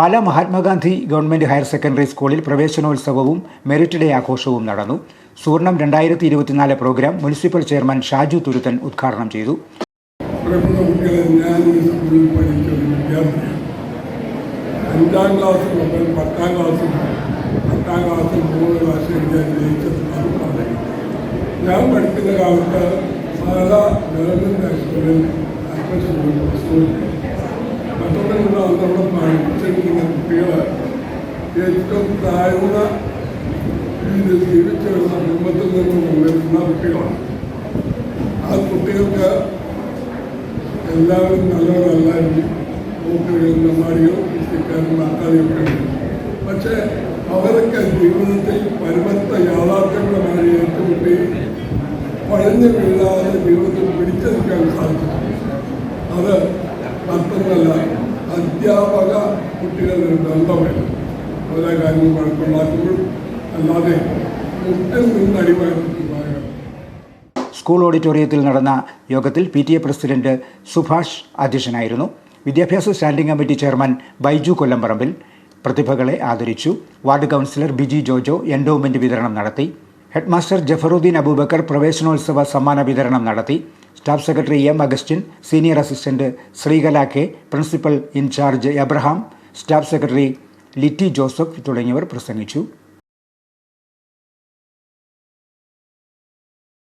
Pala Mahatma Gandhi government higher secondary സ്കൂളിൽ പ്രവേശനോത്സവവും merit day ആഘോഷവും നടന്നു. സുവർണം രണ്ടായിരത്തി ഇരുപത്തിനാല് programme municipal chairman Shaju Thuruthan ഉദ്ഘാടനം ചെയ്തു. സ്കൂളിൽ അഞ്ചാം ക്ലാസ് മുതൽ പത്താം ക്ലാസ് പത്താം ക്ലാസ് മൂന്ന് ക്ലാസ് ഞാൻ ജയിച്ചത് ഞാൻ പഠിക്കുന്ന കാലത്ത് സാധാ ഗവൺമെന്റ് സ്കൂളിൽ മറ്റുള്ള നമ്മുടെ പഠിച്ചിരിക്കുന്ന കുട്ടികൾ ഏറ്റവും താഴ്ന്ന രീതിയിൽ ജീവിച്ചു വരുന്ന കുടുംബത്തിൽ നിന്നും വരുന്ന കുട്ടികളാണ്. ആ കുട്ടികൾക്ക് എല്ലാവരും നല്ലവരല്ലായിരിക്കും നോക്കുകയും മാറിയോ കൃഷിക്കാരും നാട്ടാളിയൊക്കെ പക്ഷേ അവരൊക്കെ ജീവിതത്തിൽ പരമത്ത യാഥാർത്ഥ്യങ്ങളുമായി ഏറ്റുമുട്ടി പഴഞ്ഞു വീഴാതെ ജീവിതത്തിൽ പിടിച്ചെടുക്കാൻ സാധിച്ചു അത് മറ്റൊന്നല്ല അധ്യാപക കുട്ടികളുടെ ബന്ധമില്ല പല കാര്യങ്ങളും കുഴപ്പമില്ലാത്തപ്പോൾ അല്ലാതെ മുട്ടിൽ നിന്ന് അടിവാങ്ങുന്നതായ സ്കൂൾ ഓഡിറ്റോറിയത്തിൽ നടന്ന യോഗത്തിൽ P T A president Subhash അധ്യക്ഷനായിരുന്നു. വിദ്യാഭ്യാസ standing committee chairman Baiju Kollamparambil പ്രതിഭകളെ ആദരിച്ചു. Ward councillor Biji Jojo endowment വിതരണം നടത്തി. ഹെഡ്മാസ്റ്റർ ജഫറുദ്ദീൻ അബൂബക്കർ പ്രവേശനോത്സവ സമ്മാന വിതരണം നടത്തി. Staff secretary M Augustine senior assistant Sreekala K principal incharge Abraham staff secretary Litty Joseph തുടങ്ങിയവർ പ്രസംഗിച്ചു.